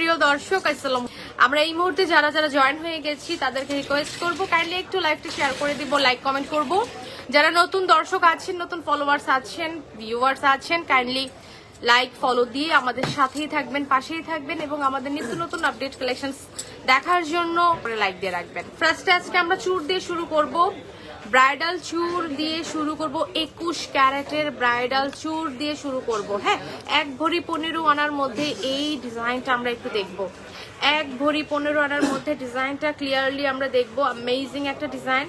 প্রিয় দর্শক, আসসালাম আমরা এই মুহূর্তে যারা যারা জয়েন হয়ে গেছি, তাদেরকে রিকোয়েস্ট করব কাইন্ডলি একটু লাইভটা শেয়ার করে দিব লাইক কমেন্ট করব। যারা নতুন দর্শক আছেন, নতুন ফলোয়ার্স আছেন ভিউয়ার্স আছেন কাইন্ডলি লাইক ফলো দিয়ে আমাদের সাথেই থাকবেন, পাশেই থাকবেন এবং আমাদের নিত্য নতুন আপডেট কালেকশন দেখার জন্য লাইক দিয়ে রাখবেন। ফার্স্টে আজকে আমরা চুর দিয়ে শুরু করব। ব্রাইডাল চুর দিয়ে শুরু করব, একুশ ক্যারেটের ব্রাইডাল চুর দিয়ে শুরু করব হ্যাঁ? এক ভরি পনেরো আনার মধ্যে এই ডিজাইনটা আমরা একটু দেখব। এক ভরি পনেরো আনার মধ্যে ডিজাইনটা ক্লিয়ারলি আমরা দেখব। অ্যামেজিং একটা ডিজাইন।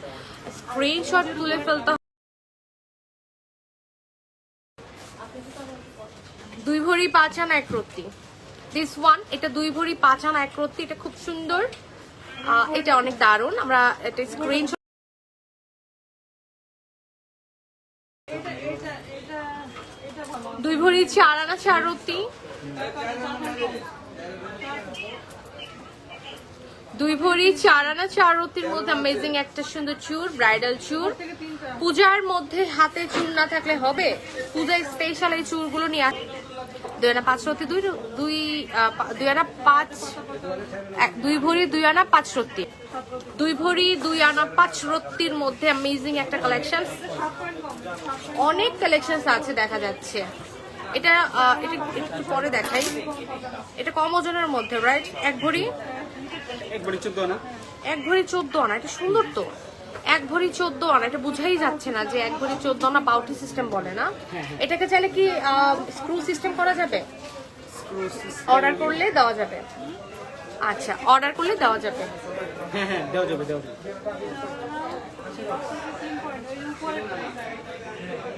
স্ক্রিনশট তুলে ফেলতে। দুই ভরি পাঁচ আনা এক রত্তি। দিস ওয়ান এটা দুই ভরি পাঁচ আনা এক রত্তি, এটা খুব সুন্দর। এটা অনেক দারুণ। আমরা এটা স্ক্রিনশট দুই ভরি চার, আনা চার রত্তি দুই ভরি, চার, আনা চার রত্তির মধ্যে অ্যামেজিং একটা সুন্দর চুর ব্রাইডাল চুর। পূজার মধ্যে হাতে চুর না থাকলে হবে? পূজায় স্পেশাল এই চুরগুলো নিয়ে দুই আনা পাঁচ রত্তি দুই দুই দুই আনা পাঁচ দুই ভরি, দুই আনা পাঁচ রত্তি দুই ভরি, দুই আনা পাঁচ রত্তির মধ্যে অ্যামেজিং একটা কালেকশন অনেক কালেকশন আছে দেখা যাচ্ছে। এটা এটা একটু পরে দেখাই। এটা কম ওজনের মধ্যে রাইট এক ভরি? একবারই চোদ্দ না এক ভরি চোদ্দ আনা এটা সুন্দর তো। এক ভরি চোদ্দ আনা এটা বুঝাই যাচ্ছে না যে এক ভরি চোদ্দ আনা বাউটি সিস্টেম বলে না। এটাকে চাইলে কি স্ক্রু সিস্টেম করা যাবে? অর্ডার করলে দেওয়া যাবে। আচ্ছা অর্ডার করলে দেওয়া যাবে। হ্যাঁ হ্যাঁ দেওয়া যাবে দেওয়া যাবে।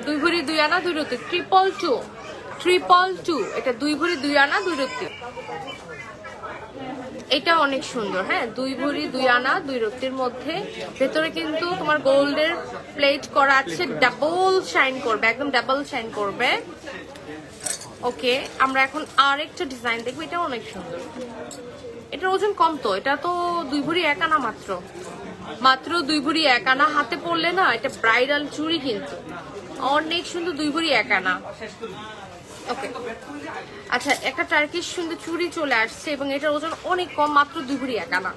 দুই ভরি দুই আনা দুই রত্তি ট্রিপল টু ট্রিপল টু এটা দুই ভরি দুই আনা, দুই রত্তি এটা অনেক সুন্দর হ্যাঁ? দুই ভরি দুই আনা, দুই রত্তির মধ্যে। ভেতরে কিন্তু তোমার গোল্ডের প্লেট করা আছে ডাবল শাইন করবে, একদম ডাবল শাইন করবে। ওকে, আমরা এখন আরেকটা ডিজাইন দেখব এটা অনেক সুন্দর। এটার ওজন কম তো, এটা তো দুই ভরি এক আনা মাত্র। মাত্র দুই ভরি এক আনা, হাতে পড়লে না, এটা ব্রাইডাল চুড়ি কিন্তু। অনেক সুন্দর দুই ভরি এক আনা ওকে আচ্ছা একটা টার্কিশ সুন্দর চুড়ি চলে আসছে এবং এটার ওজন অনেক কম মাত্র দুই ভরি এক আনা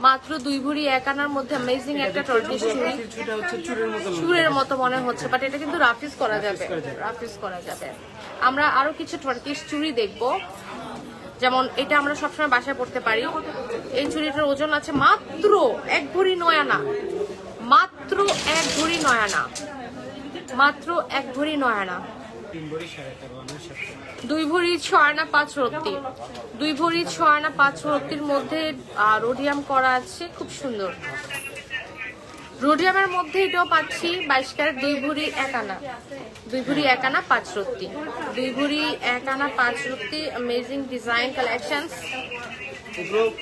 মাত্র দুই ভরি এক আনার মধ্যে অ্যামেজিং একটা টার্কিশ চুড়ি। হচ্ছে চুরের মতো মনে হচ্ছে। বাট এটা কিন্তু রাফিস করা যাবে। রাফিস করা যাবে। আমরা আরও কিছু টার্কিশ চুড়ি দেখব। যেমন এটা আমরা সবসময় বাসায় পড়তে পারি। এই চুড়িটার ওজন আছে মাত্র এক ভরি নয় আনা। মাত্র এক ভরি নয় আনা। মাত্র এক ভরি নয় আনা দুই ভরি ছয় আনা পাঁচ রত্তি। দুই ভরি ছয় আনা পাঁচ রত্তির মধ্যে রোডিয়াম করা আছে খুব সুন্দর। রোডিয়ামের মধ্যে এটাও পাচ্ছি বাইশ ক্যারেট দুই ভরি এক আনা। দুই ভরি এক আনা পাঁচ রত্তি। দুই ভরি এক আনা পাঁচ রত্তি অ্যামেজিং ডিজাইন কালেকশন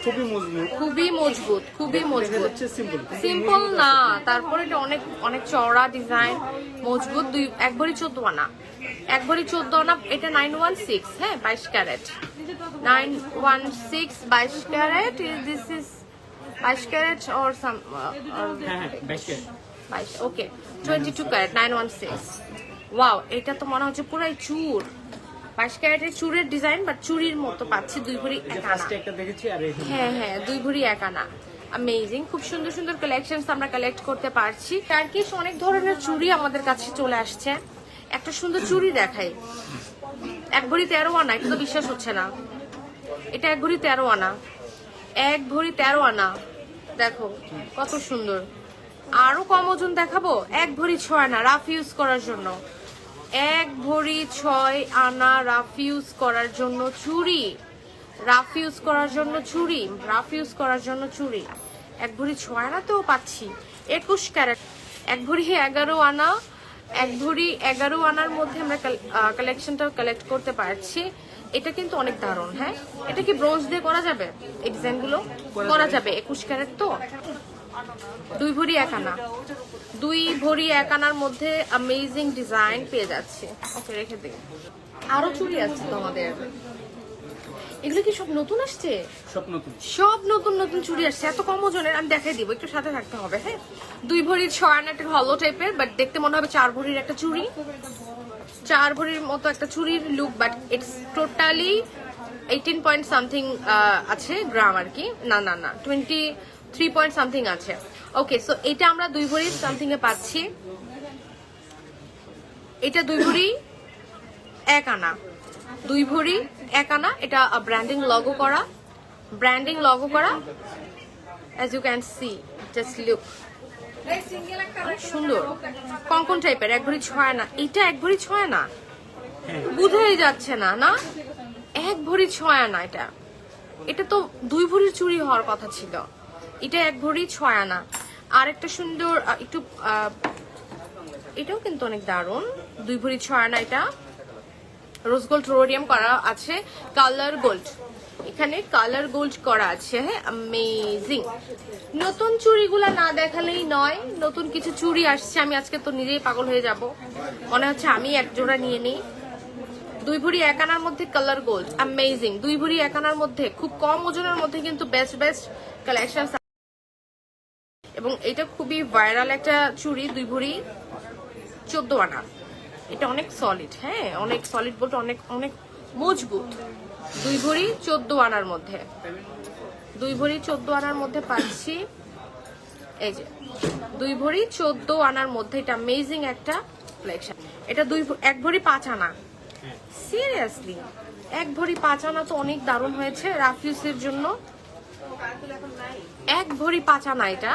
খুবই মজবুত। খুবই মজবুত খুবই মজবুত। সিম্পল সিম্পল না তারপরে এটা অনেক অনেক চওড়া ডিজাইন মজবুত দুই এক ভরি চোদ্দ আনা। এক ভরি চোদ্দ আনা এটা নাইন ওয়ান সিক্স হ্যাঁ বাইশ ক্যারেট। নাইন ওয়ান সিক্স বাইশ ক্যারেট দিস ইজ বাইশ ক্যারেট অর সাম হ্যাঁ হ্যাঁ বাইশ বাইশ okay twenty two carat nine one six wow এটা তো মনে হচ্ছে পুরাই চুর। বাইশ ক্যারেটের চুরের ডিজাইন বাট চুরির মতো পাচ্ছি দুই ভরি এক আনা। হ্যাঁ হ্যাঁ দুই ভরি এক আনা। অ্যামেজিং খুব সুন্দর সুন্দর কালেকশনস আমরা কালেক্ট করতে পারছি। টার্কিশ অনেক ধরনের চুড়ি আমাদের কাছে চলে আসছে। একটা সুন্দর চুড়ি দেখাই। এক ভরি তেরো আনা এটা তো বিশ্বাস হচ্ছে না। এটা এক ভরি তেরো আনা। এক ভরি তেরো আনা। দেখো কত সুন্দর। আরও কম ওজন দেখাবো? এক ভরি ছয় আনা রাফ ইউজ করার জন্য। এক ভরি ছয় আনা রাফ ইউজ করার জন্য চুড়ি রাফ ইউজ করার জন্য চুড়ি রাফ ইউজ করার জন্য চুড়ি এক ভরি ছয় আনা তো পাচ্ছি। একুশ ক্যারেট। এক ভরি এগারো আনা এক ভরি এগারো আনার মধ্যে আমরা কালেকশনটা কালেক্ট করতে পারছি। এটা কিন্তু অনেক দারুণ হ্যাঁ? এটা কি ব্রোঞ্জ দিয়ে করা যাবে? এই ডিজাইনগুলো করা যাবে। একুশ ক্যারেট তো? দুই ভরি এক আনা। দুই ভরি এক আনার মধ্যে অ্যামেজিং ডিজাইন পেয়ে যাচ্ছে। ওকে রেখে দিই। আরও চুড়ি আছে তো আমাদের এগুলো কি সব নতুন আসছে? সব নতুন। সব নতুন নতুন চুড়ি আসছে। এত কম ওজনের আমি দেখাই দিব একটু সাথে থাকতে হবে হ্যাঁ? দুই ভরির ছয় আনা একটা হলো টাইপের বাট দেখতে মনে হবে চার ভরির একটা চুড়ি। চার ভরির মতো একটা চুড়ির look but it's totally eighteen point something আছে গ্রাম আর কি। না না না টোয়েন্টি থ্রি পয়েন্ট সামথিং আছে। ওকে সো এটা আমরা দুই ভরি সামথিং এ পাচ্ছি। এটা দুই ভরি এক আনা। দুই ভরি এক আনা, এটা ব্র্যান্ডিং লগো করা। ব্র্যান্ডিং লগো করা। As you can see just look সুন্দর। কঙ্কন টাইপের এক ভরি ছয় না এটা এক ভরি ছয় না বুঝাই যাচ্ছে না না? এক ভরি ছয় আনা এটা। এটা তো দুই ভরির চুরি হওয়ার কথা ছিল। এটা এক ভরি ছয় আনা। আর একটা সুন্দর একটু এটাও কিন্তু অনেক দারুণ। দুই ভরি ছয় আনা এটা। রোজ গোল্ড রোডিয়াম করা আছে। Colour gold. এখানে কালার গোল্ড করা আছে। হ্যাঁ অ্যামেজিং নতুন চুড়িগুলা না দেখালেই নয়, নতুন কিছু চুড়ি আসছে। আমি আজকে তো নিজেই পাগল হয়ে যাব। মনে হচ্ছে আমি এক জোড়া নিয়ে নিই। দুই ভরি এক আনার মধ্যে কালার গোল্ড। অ্যামেজিং দুই ভরি এক আনার মধ্যে, খুব কম ওজনের মধ্যে কিন্তু বেস্ট বেস্ট কালেকশন এবং এটা খুবই ভাইরাল একটা চুড়ি, দুই ভরি, চোদ্দ আনা। এটা অনেক সলিড হ্যাঁ? অনেক সলিড বলতে অনেক অনেক মজবুত। দুই ভরি, চোদ্দ আনার মধ্যে। দুই ভরি, চোদ্দ আনার মধ্যে পাচ্ছি। এই যে, দুই ভরি, চোদ্দ আনার মধ্যে এটা অ্যামেজিং একটা কালেকশন এটা দুই এক ভরি পাঁচ আনা। সিরিয়াসলি এক ভরি পাঁচ আনা তো অনেক দারুণ হয়েছে রাফিউসের জন্য। এক ভরি পাঁচ আনা এটা।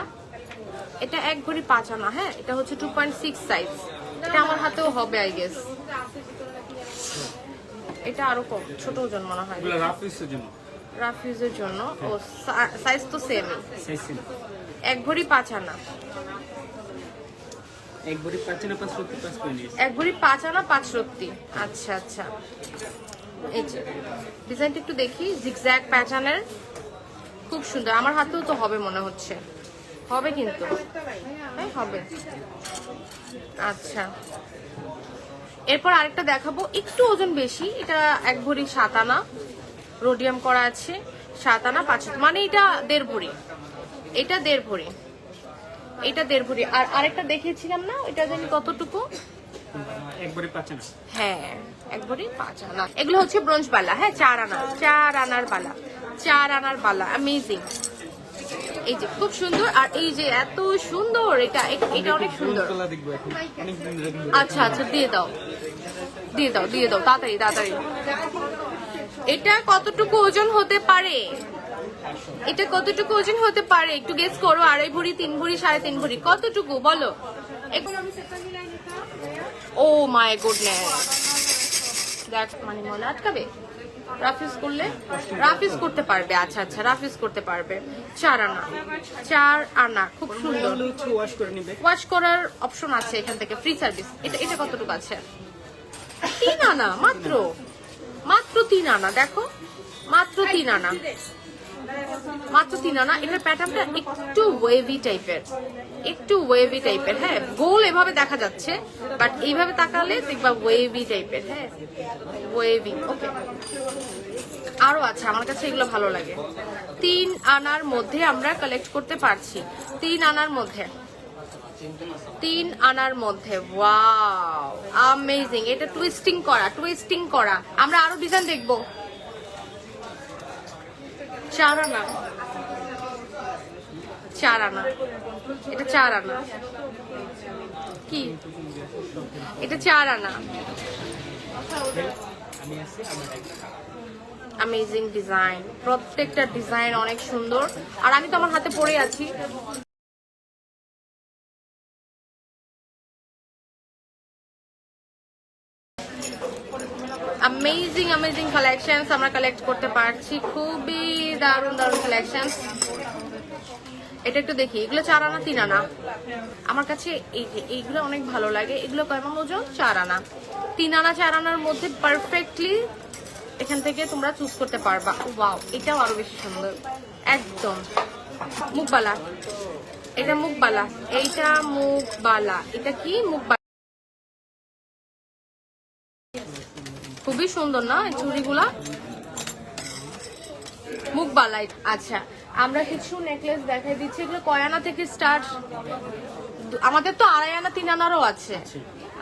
এটা এক ভরি পাঁচ আনা হ্যাঁ? এটা হচ্ছে টু পয়েন্ট সিক্স সাইজ এটা আমার হাতেও হবে আই গেস এটা আরও কম ছোট ওজন মনে হয়। রাফ ইউজের জন্য। রাফিউজের জন্য। ও সাইজ তো সেমই সেম এক ভরি পাঁচ আনা। এক ভরি পাঁচ না পাঁচ সত্যি পাঁচ এক ভরি পাঁচ আনা পাঁচ সত্যি আচ্ছা আচ্ছা। এই যে ডিজাইনটা একটু দেখি। জিগজ্যাগ প্যাটার্নের খুব সুন্দর। আমার হাতেও তো হবে মনে হচ্ছে। হবে কিন্তু। হ্যাঁ হবে। আচ্ছা। এরপর আরেকটা দেখাবো। একটু ওজন বেশি। এটা এক ভরি সাত আনা। রোডিয়াম করা আছে। সাত আনা পাঁচ মানে এটা দেড় ভরি। এটা দেড় ভরি। এটা দেড় ভরি। আর আরেকটা দেখিয়েছিলাম না? এটা জানি কতটুকু? এক ভরি হ্যাঁ পাঁচ আনা। এগুলো হচ্ছে ব্রোঞ্জ বালা। হ্যাঁ চার আনা। চার আনার বালা। চার আনার বালা। অ্যামেজিং এই যে খুব সুন্দর আর এই যে এত সুন্দর এটা এটা অনেক সুন্দর। আচ্ছা আচ্ছা দিয়ে দাও। দিয়ে দাও দিয়ে দাও তাড়াতাড়ি তাড়াতাড়ি। এটা কতটুকু ওজন হতে পারে? এটা কতটুকু ওজন হতে পারে? একটু গেস করো আড়াই ভরি তিন ভরি সাড়ে তিন ভরি কতটুকু? বলো। ও মাই গুডনেস দেখ মানে মনে আটকাবে? রাফিজ করলে? রাফিস করতে পারবে। আচ্ছা আচ্ছা রাফিস করতে পারবে। চার আনা। চার আনা খুব সুন্দর। তাহলে হচ্ছে ওয়াশ করে নিবে। ওয়াশ করার অপশন আছে এখান থেকে ফ্রি সার্ভিস এটা এটা কতটুকু আছে? তিন আনা মাত্র। মাত্র তিন আনা দেখো। মাত্র তিন আনা। মাত্র তিন আনা। এটার প্যাটার্নটা একটু ওয়েভি টাইপের একটু ওয়েভি টাইপের হ্যাঁ। গোল এভাবে দেখা যাচ্ছে বাট এইভাবে তাকালে দেখবা ওয়েভি টাইপের হ্যাঁ। ওয়েভি ওকে আরও আছে, আমার কাছে এগুলো ভালো লাগে। তিন আনার মধ্যে আমরা কালেক্ট করতে পারছি। তিন আনার মধ্যে। তিন আনার মধ্যে ওয়াও আমেজিং এটা টুইস্টিং করা টুইস্টিং করা। আমরা আরও ডিজাইন দেখব। চার আনা চার আনা এটা চার আনা কি? এটা চার আনা অ্যামেজিং ডিজাইন প্রত্যেকটা ডিজাইন অনেক সুন্দর। আর আমি তো আমার হাতে পড়ে আছি। অ্যামেজিং কালেকশনস আমরা কালেক্ট করতে পারছি। খুবই দারুণ দারুণ কালেকশনস এটা একটু দেখি, এগুলো চার আনা, তিন আনা। আমার কাছে এই যে, এইগুলো অনেক ভালো লাগে। এগুলো কেমন ওজন চার আনা। তিন আনা, চার আনার মধ্যে পারফেক্টলি এখান থেকে তোমরা চুজ করতে পারবা। ওয়াও এটাও আরও বেশি সুন্দর। একদম। মুখবালা। এটা মুখবালা। এইটা মুখবালা। এটা কি? মুখবালা। খুবই সুন্দর না? এই চুড়িগুলা? মুখবালা আচ্ছা আমরা কিছু নেকলেস দেখাই দিচ্ছি। এগুলো কয় আনা থেকে স্টার্ট আমাদের তো আড়াই আনা তিন আনারও আছে।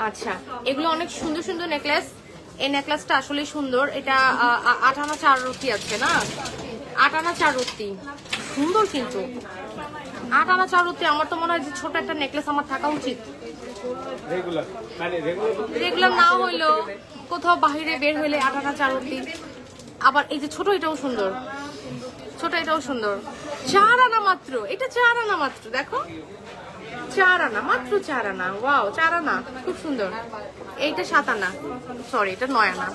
আচ্ছা এগুলো অনেক সুন্দর সুন্দর নেকলেস এই নেকলেসটা আসলে সুন্দর। এটা আট আনা চার রুটি আছে না? আট আনা চার রুটি। সুন্দর কিন্তু। আট আনা চার রুটি আমার তো মনে হয় যে ছোট একটা নেকলেস আমার থাকা উচিত। রেগুলার মানে না হইলেও কোথাও বাহিরে বের হইলে আট আনা চার রত্তি আবার এই যে ছোট এটাও সুন্দর। ছোট এটাও সুন্দর। চার আনা মাত্র। এটা চার আনা মাত্র, দেখো। চার আনা, মাত্র চার আনা। ওয়াও, চার আনা, খুব সুন্দর। এইটা সাত আনা। সরি এটা নয় আনা।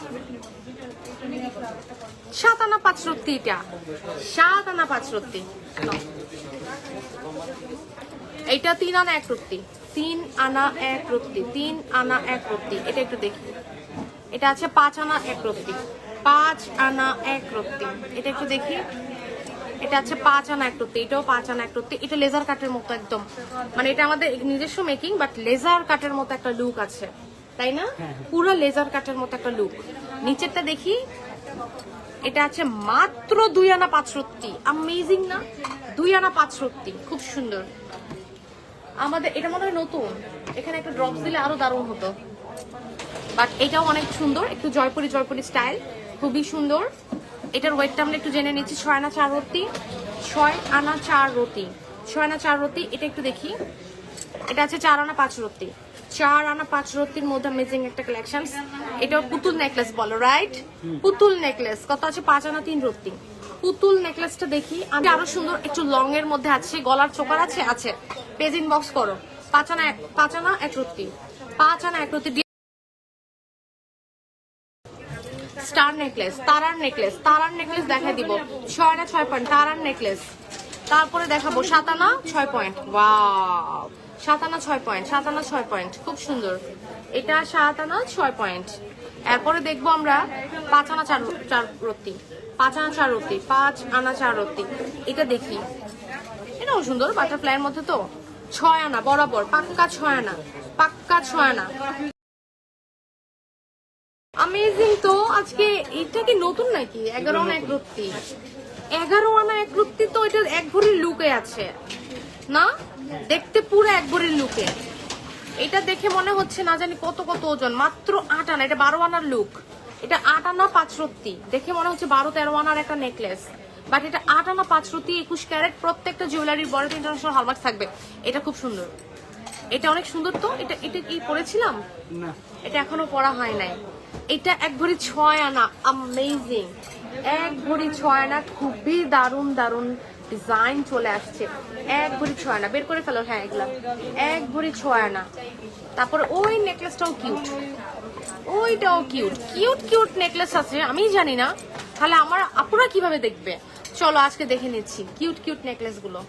সাত আনা পাঁচ রত্তি এটা। সাত আনা পাঁচ রত্তি। এইটা তিন আনা এক রত্তি। তিন আনা এক রত্তি, তিন আনা এক রত্তি। এটা একটু দেখি। এটা আছে পাঁচ আনা এক রত্তি। পাঁচ আনা এক রত্তি। এটা একটু দেখি। এটা আছে পাঁচ আনা এক রত্তি। এটাও পাঁচ আনা এক রত্তি। এটা লেজার কাটের মতো একদম। মানে এটা আমাদের নিজস্ব মেকিং বাট লেজার কাটের মতো একটা লুক আছে। তাই না? পুরো লেজার কাটের মতো একটা লুক নিচেরটা দেখি। এটা আছে মাত্র দুই আনা পাঁচ রত্তি। আমেজিং না? দুই আনা পাঁচ রত্তি। খুব সুন্দর। আমাদের এটা মনে হয় নতুন। এখানে একটা ড্রপস দিলে আরও দারুণ হতো। বাট এটাও অনেক সুন্দর, একটু জয়পুরি জয়পুরি স্টাইল, খুবই সুন্দর। এটার ওয়েটটা আমরা একটু জেনে নিচ্ছি ছয় আনা চার রতি ছয় আনা চার রতি ছয় আনা চার রতি এটা একটু দেখি। এটা আছে চার আনা পাঁচ রতি চার আনা পাঁচ রতির মধ্যে অ্যামেজিং একটা কালেকশন এটা পুতুল নেকলেস বলো রাইট পুতুল নেকলেস কত আছে? পাঁচ আনা তিন রতি পুতুল নেকলেসটা দেখি। আমি আরও সুন্দর, একটু লং এর মধ্যে আছে, গলার চোকার আছে? আছে। পেজ ইনবক্স করো। পাঁচ আনা পাঁচ আনা এক রতি পাঁচ আনা এক রতি স্টার নেকলেস, তারার নেকলেস তারার নেকলেস দেখাই দিব। ছয় না ছয় পয়েন্ট তারার নেকলেস। তারপরে দেখাবো সাতানা ছয় পয়েন্ট ওয়াও সাতানা ছয় পয়েন্ট সাতানা ছয় পয়েন্ট খুব সুন্দর। এটা সাতানা ছয় পয়েন্ট এরপরে দেখব আমরা পাঁচ আনা চার চার রত্তি পাঁচ আনা চার রত্তি পাঁচ আনা চার রত্তি। এটা দেখি। এটাও সুন্দর বাটারফ্লাইয়ের মধ্যে তো। ছয় আনা, বরাবর, পাক্কা ছয় আনা, পাক্কা ছয় আনা। অ্যামেজিং তো আজকে এটা কি নতুন নাকি? এগারো আনা এক রত্তি এগারো আনা এক রত্তি তো এটা এক ভরির লুকে আছে। না? দেখতে পুরো এক ভরির লুকে। এটা দেখে মনে হচ্ছে না জানি কত কত ওজন। মাত্র আট আনা এটা বারো আনার লুক। এটা আট আনা পাঁচ রত্তি দেখে মনে হচ্ছে বারো তেরো আনার একটা নেকলেস বাট এটা আট আনা পাঁচ রত্তি একুশ ক্যারেট প্রত্যেকটা জুয়েলারির বড় ইন্টারন্যাশনাল হলমার্ক থাকবে। এটা খুব সুন্দর। এটা অনেক সুন্দর তো? এটা এটা কি পরেছিলাম? না। এটা এখনও পড়া হয় নাই। এটা এক ভরি ছয় আনা অ্যামেজিং এক ভরি ছয় আনা, খুবই দারুণ দারুণ ডিজাইন চলে আসছে। এক ভরি ছয় আনা, বের করে ফেলো হ্যাঁ এগুলা। এক ভরি ছয় আনা। তারপরে ওই নেকলেসটাও কিউট ওইটাও কিউট কিউট কিউট নেকলেস আছে, আমি জানি না। তাহলে আমার আপুরা কীভাবে দেখবে? চলো, আজকে দেখে নিচ্ছি। কিউট কিউট নেকলেসগুলো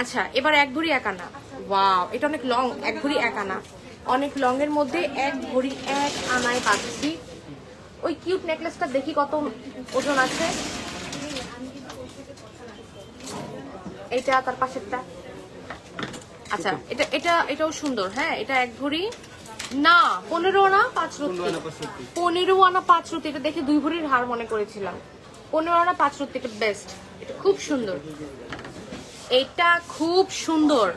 আচ্ছা এবার এক ভরি এক আনা। ওয়াও এটা অনেক লং এক ভরি এক আনা। অনেক লং এর মধ্যে এক ভরি এক আনায় পাচ্ছি। ওই কিউট নেকলেসটা দেখি কত ওজন আছে। এটা তার পাশেরটা। আচ্ছা এটা এটা এটাও সুন্দর হ্যাঁ এটা এক ভরি না পনেরো আনা পাঁচ রত্তি পনেরো আনা পাঁচ রত্তি এটা দেখে দুই ভরির হার মনে করেছিলাম। পনেরো আনা পাঁচ রত্তি এটা বেস্ট এটা খুব সুন্দর। এটা খুব সুন্দর।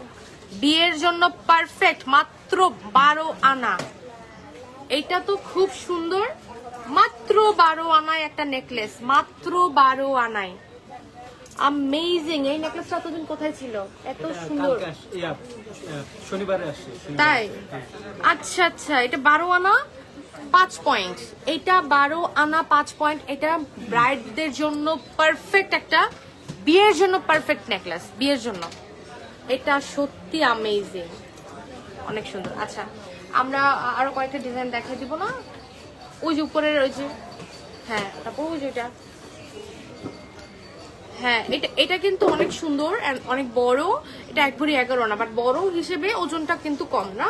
বিয়ের জন্য পারফেক্ট মাত্র বারো আনা। এটা তো খুব সুন্দর। মাত্র বারো আনায় একটা নেকলেস মাত্র বারো আনায়। আমেজিং এই নেকলেসটা এতদিন কোথায় ছিল? এত সুন্দর। শনিবারে আসছে তাই? হ্যাঁ। আচ্ছা আচ্ছা এটা বারো আনা পাঁচ পয়েন্ট এটা বারো আনা পাঁচ পয়েন্ট এটা ব্রাইডদের জন্য পারফেক্ট একটা বিয়ের জন্য পারফেক্ট নেকলেস বিয়ের জন্য। এটা সত্যি আমেজিং অনেক সুন্দর। আচ্ছা আমরা আরও কয়েকটা ডিজাইন দেখা দিব না? ওই যে উপরের ওই যে হ্যাঁ তারপর ওই যে এটা। হ্যাঁ এটা এটা কিন্তু অনেক সুন্দর অনেক বড়। এটা এক ভরি এগারো না বাট বড় হিসেবে ওজনটা কিন্তু কম না।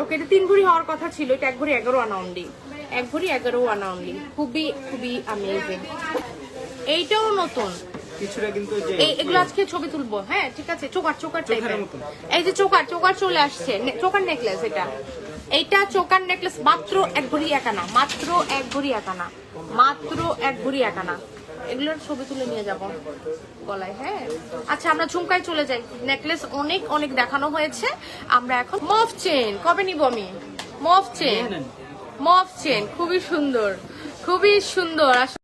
ওকে এটা তিন ভরি হওয়ার কথা ছিল, এটা এক ভরি এগারো আনা অনলি এক ভরি এগারো আনা অনলি খুবই খুবই আমেজিং এইটাও নতুন। কিছুটা কিন্তু এই এগুলো আজকে ছবি তুলবো। হ্যাঁ ঠিক আছে চোকার চোকার টাইপের এই যে চোকার চোকার চলে আসছে। চোকার নেকলেস এটা। এইটা চোকার নেকলেস মাত্র এক ভরি একানা মাত্র এক ভরি একানা মাত্র এক ভরি একানা এগুলোর ছবি তুলে নিয়ে যাব গলায় হ্যাঁ। আচ্ছা আমরা ঝুমকায় চলে যাই। নেকলেস অনেক অনেক দেখানো হয়েছে। আমরা এখন মফ চেন কবে নিব আমি? মফ চেন। মফ চেন খুবই সুন্দর খুবই সুন্দর।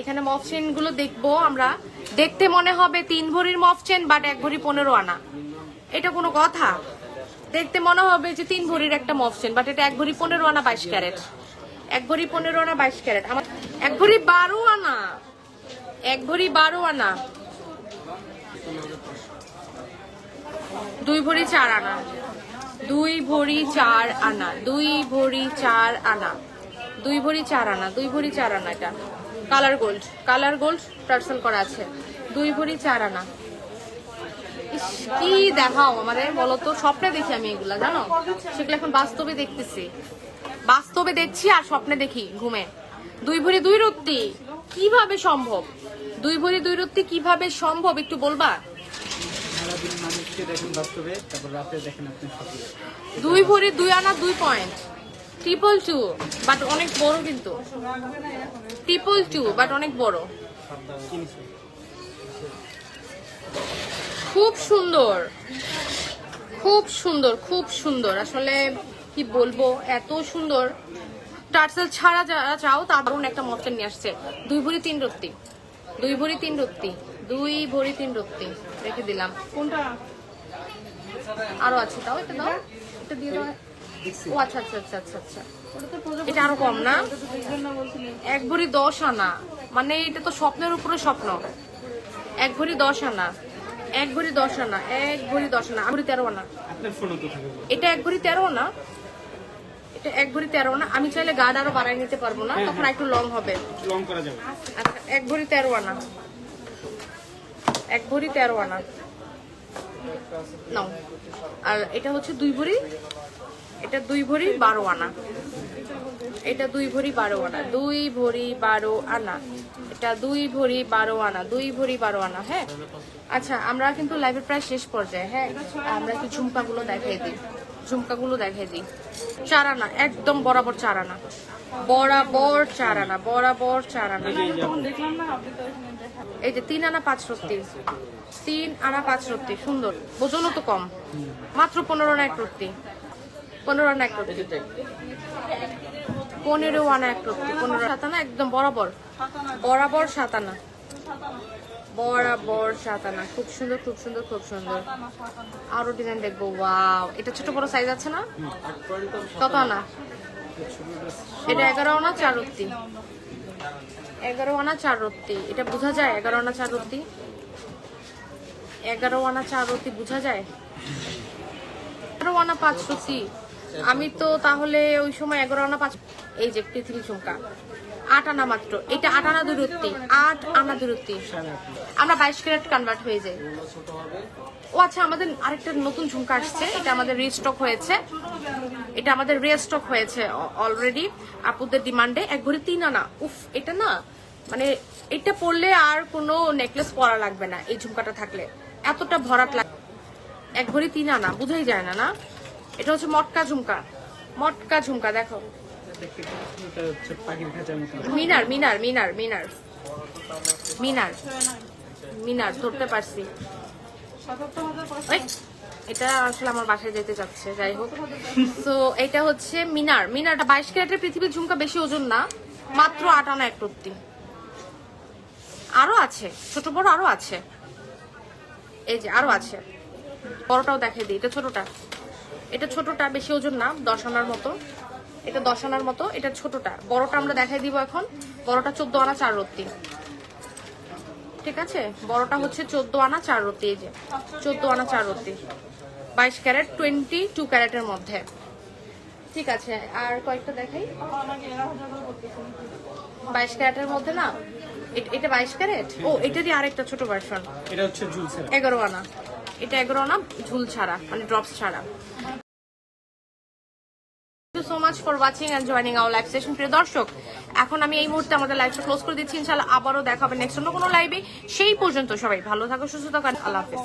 এখানে মফগুলো দেখব আমরা। দেখতে মনে হবে তিন ভরির মফ চেন বাট এক ভরি পনেরো আনা। এটা কোনো কথা? দেখতে মনে হবে যে তিন ভরির একটা মফ চেন বাট এটা এক ভরি পনেরো আনা বাইশ ক্যারেট। এক ভরি পনেরো আনা বাইশ ক্যারেট। আমার এক ভরি বারো আনা। এক ভরি বারো আনা। দুই ভরি চার আনা। দুই ভরি চার আনা। দুই ভরি চার আনা। দুই ভরি চার আনা। দুই ভরি চার আনা এটা। কালার গোল্ড কালার গোল্ড টার্সেল করা আছে। দুই ভরি চার আনা। কি দেখাও আমাদের বলো তো স্বপ্নে দেখি আমি এগুলা জানো? সেগুলো এখন বাস্তবে দেখতেছি। বাস্তবে দেখছি আর স্বপ্নে দেখি ঘুমে। দুই ভরি দুই রত্তি। কীভাবে সম্ভব? দুই ভরি দুই রত্তি কীভাবে সম্ভব একটু বলবা? দুই ভরি দুই আনা দুই পয়েন্ট ট্রিপল টু বাট অনেক বড় কিন্তু। ট্রিপল টু বাট অনেক বড়। খুব সুন্দর। খুব সুন্দর খুব সুন্দর। আসলে কি বলব এত সুন্দর। টার্সেল ছাড়া যারা চাও তা দারুণ একটা মচন নিয়ে আসছে। দুই ভরি তিন রত্তি। দুই ভরি তিন রত্তি। দুই ভরি তিন রত্তি। রেখে দিলাম। কোনটা? আরও আছে তাও এটা দাও। এটা দিয়ে দাও। ও আচ্ছা আচ্ছা আচ্ছা আচ্ছা আচ্ছা। এটা আরও কম না? এক ভরি দশ আনা। মানে এটা তো স্বপ্নের উপরে স্বপ্ন। এক ভরি দশ আনা। এক ভরি দশ আনা। এক ভরি দশ আনা। এক ভরি তেরো আনা। এটা এক ভরি তেরো না এটা এক ভরি তেরো না আমি চাইলে গার্ড আরও বাড়াই নিতে পারব না। তখন একটু লং হবে। লং করা যাবে। আচ্ছা এক ভরি তেরো আনা। এক ভরি তেরো আনা। নাও। আর এটা হচ্ছে দুই ভরি এটা দুই ভরি বারো আনা। এটা দুই ভরি বারো আনা। দুই ভরি বারো আনা। এটা দুই ভরি বারো আনা। দুই ভরি বারো আনা হ্যাঁ? আচ্ছা আমরা কিন্তু লাইভের প্রায় শেষ পর্যায়ে হ্যাঁ? আমরা একটু ঝুমকাগুলো দেখাই দিই। ঝুমকাগুলো দেখাই দিই। চার আনা একদম বরাবর চার আনা। বরাবর চার আনা বরাবর চার আনা। এই যে এই যে তিন আনা পাঁচ রত্তি। তিন আনা পাঁচ রত্তি সুন্দর। ওজনও তো কম। মাত্র পনেরো আনা এক রত্তি। পনেরো আনা এক পনেরো আনা এক পনেরো সাতানা একদম বরাবর। বরাবর সাতানা। বরাবর সাতানা। খুব সুন্দর খুব সুন্দর খুব সুন্দর। আরও ডিজাইন দেখব, ওয়াও। এটা ছোট বড় সাইজ আছে না? কত আনা এটা এগারো আনা চার রত্তি। এগারো আনা চার রত্তি। এটা বোঝা যায় এগারো আনা চার রত্তি? এগারো আনা চার রত্তি বোঝা যায়? এগারো আনা পাঁচ রত্তি। আমি তো তাহলে ওই সময় এগারো আনা পাঁচ এই যে পৃথিবী ঝুমকা আট আনা মাত্র। এটা আট আনা দূরত্বে। আট আনা দূরত্বে। আমরা বাইশ ক্যারেট কনভার্ট হয়ে যাই। ও আচ্ছা আমাদের আরেকটা নতুন ঝুমকা আসছে। এটা আমাদের রিস্টক হয়েছে। এটা আমাদের রিস্টক হয়েছে অলরেডি আপুদের ডিমান্ডে এক ভরি তিন আনা। উফ, এটা না মানে এটা পরলে আর কোনো নেকলেস পরা লাগবে না এই ঝুমকাটা থাকলে। এতটা ভরাট লাগে এক ভরি তিন আনা। বুঝাই যায় না না? এটা হচ্ছে মটকা ঝুমকা। মটকা ঝুমকা, দেখো। মিনার মিনার মিনার মিনার। মিনার মিনার, ধরতে পারছি। এটা আসলে আমার বাসায় যেতে চাচ্ছে যাই হোক। তো এটা হচ্ছে মিনার। মিনারটা বাইশ ক্যারেটের পৃথিবীর ঝুমকা বেশি ওজন না, মাত্র আট আনা এক রত্তি। আরও আছে, ছোট বড় আরও আছে। এই যে, আরও আছে। বড়টাও দেখাই দিই, এটা ছোটটা। এটা ছোটটা বেশি ওজন না দশ আনার মতো। এটা দশ আনার মতো এটা ছোটটা। বড়টা আমরা দেখাই দিব এখন। বড়টা চোদ্দ আনা চার রত্তি। ঠিক আছে? বড়টা হচ্ছে চোদ্দ আনা চার রত্তি এই যে। চোদ্দ আনা চার রত্তি। বাইশ ক্যারেট টোয়েন্টি টু ক্যারেটের মধ্যে। ঠিক আছে আর কয়েকটা দেখাই। বাইশ ক্যারেটের মধ্যে না? এটা বাইশ ক্যারেট? ও এটারই আরেকটা ছোট ভার্সন এটা হচ্ছে এগারো আনা। এটা এগারো না, ঝুল ছাড়া মানে ড্রপস ছাড়া। সো মাচ ফর ওয়াচিং দর্শক, এখন আমি এই মুহূর্তে আমাদের ক্লোজ করে দিচ্ছি। আবারও দেখা নেক্সট অন্য কোনো সেই পর্যন্ত সবাই ভালো থাকো, সুস্থ থাকো, আল্লাহ হাফেজ।